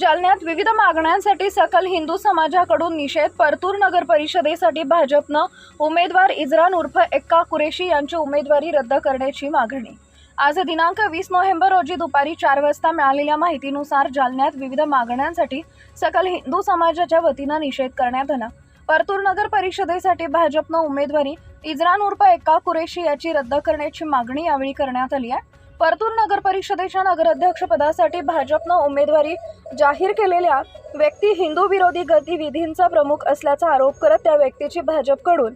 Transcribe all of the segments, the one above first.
जालन्यात विविध मागण्यांसाठी सकल हिंदू समाजाकडून निषेध परतूर नगर परिषदेसाठी भाजपनं उमेदवार इजरान उर्फ एक्का कुरेशी यांची उमेदवारी रद्द करण्याची मागणी. आज दिनांक वीस नोव्हेंबर रोजी दुपारी चार वाजता मिळालेल्या माहितीनुसार जालन्यात विविध मागण्यांसाठी सकल हिंदू समाजाच्या वतीनं निषेध करण्यात आला. परतूर नगर परिषदेसाठी भाजपनं उमेदवारी इजरान उर्फ एक्का कुरेशी याची रद्द करण्याची मागणी यावेळी करण्यात आली आहे. परतूर नगर परिषदेच्या नगराध्यक्षपदासाठी भाजपनं उमेदवारी जाहीर केलेल्या व्यक्ती हिंदू विरोधी गतिविधींचा प्रमुख असल्याचा आरोप करत त्या व्यक्तीची भाजपकडून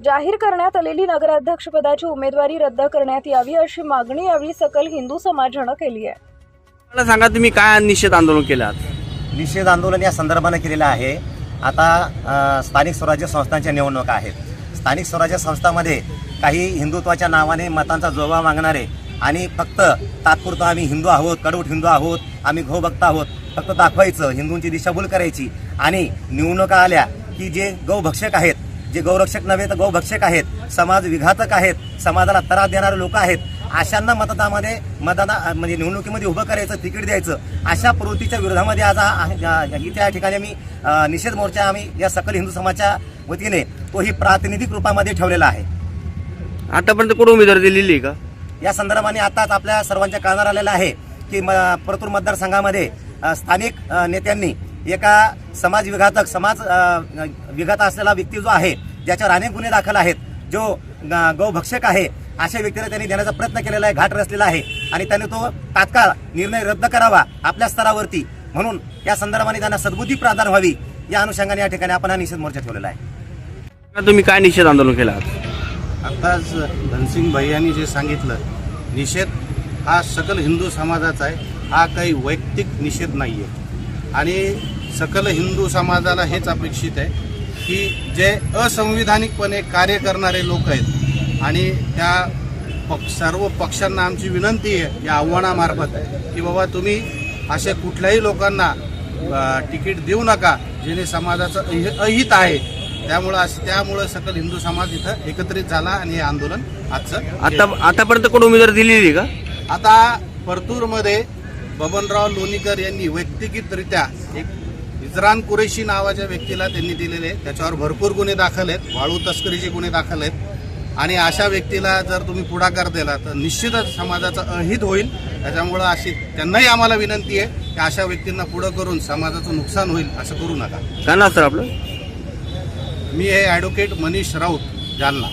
जाहीर करण्यात आलेली नगराध्यक्षपदाची उमेदवारी रद्द करण्यात यावी अशी मागणी यावेळी सकल हिंदू समाजानं केली आहे. मला सांगा तुम्ही काय निषेध आंदोलन केलं निषेध आंदोलन या संदर्भानं केलेलं आहे. आता स्थानिक स्वराज्य संस्थांच्या निवडणुका आहेत. स्थानिक स्वराज्य संस्थांमध्ये काही हिंदुत्वाच्या नावाने मतांचा जोबा मागणारे आणि फक्त तात्पुरतं आम्ही हिंदू आहोत कडवट हिंदू आहोत आम्ही गौभक्त आहोत. फक्त दाखवायचं हिंदूंची दिशाभूल करायची. आणि निवडणुका आल्या की जे गौभक्षक आहेत जे गौरक्षक नव्हे तर गौभक्षक आहेत समाज विघातक आहेत समाजाला त्रास देणारे लोक आहेत अशांना मतदानामध्ये मतदाना म्हणजे निवडणुकीमध्ये उभं करायचं तिकीट द्यायचं अशा प्रवृत्तीच्या विरोधामध्ये आज त्या ठिकाणी आम्ही निषेध मोर्चा आम्ही या सकल हिंदू समाजाच्या वतीने तोही प्रातिनिधिक रूपामध्ये ठेवलेला आहे. आतापर्यंत कोण उमेदवार दिलेली आहे का? या संदर्भाने आताच आपल्या सर्वांच्या कळणार आलेलं आहे की म परतूर मतदारसंघामध्ये स्थानिक नेत्यांनी एका समाज विघातक समाज विघात असलेला व्यक्ती जो आहे ज्याच्यावर अनेक गुन्हे दाखल आहेत जो ग- गौभक्षक आहे अशा व्यक्तीला त्यांनी देण्याचा प्रयत्न केलेला आहे घाट रचलेला आहे आणि त्याने तो तात्काळ निर्णय रद्द करावा आपल्या स्तरावरती. म्हणून या संदर्भाने त्यांना सद्बुद्धी प्रदान व्हावी या अनुषंगाने या ठिकाणी आपण हा निषेध मोर्चा ठेवलेला आहे. तुम्ही काय निषेध आंदोलन केला आत्ताच धनसिंग भैयांनी जे सांगितलं निषेध हा सकल हिंदू समाजाचा आहे हा काही वैयक्तिक निषेध नाही आहे आणि सकल हिंदू समाजाला हेच अपेक्षित आहे की जे असंविधानिकपणे कार्य करणारे लोक आहेत आणि त्या पक्ष सर्व पक्षांना आमची विनंती आहे या आव्हानामार्फत आहे की बाबा तुम्ही असे कुठल्याही लोकांना तिकीट देऊ नका जेणे समाजाचं अहि- अहित आहे. त्यामुळं असं त्यामुळं सकल हिंदू समाज इथं एकत्रित झाला आणि हे आंदोलन आजचं आता आतापर्यंत कोण उमेदवारी दिलेली का? आता परतूरमध्ये बबनराव लोणीकर यांनी व्यक्तिगतरित्या एक इज्रान कुरेशी नावाच्या व्यक्तीला त्यांनी दिलेले आहे. त्याच्यावर भरपूर गुन्हे दाखल आहेत. वाळू तस्करीचे गुन्हे दाखल आहेत. आणि अशा व्यक्तीला जर तुम्ही पुढाकार दिला तर निश्चितच समाजाचं अहित होईल. त्याच्यामुळं अशी त्यांनाही आम्हाला विनंती आहे की अशा व्यक्तींना पुढं करून समाजाचं नुकसान होईल असं करू नका. काय नाव सर आपलं? मी हे ॲडव्होकेट मनीष राऊत जालना.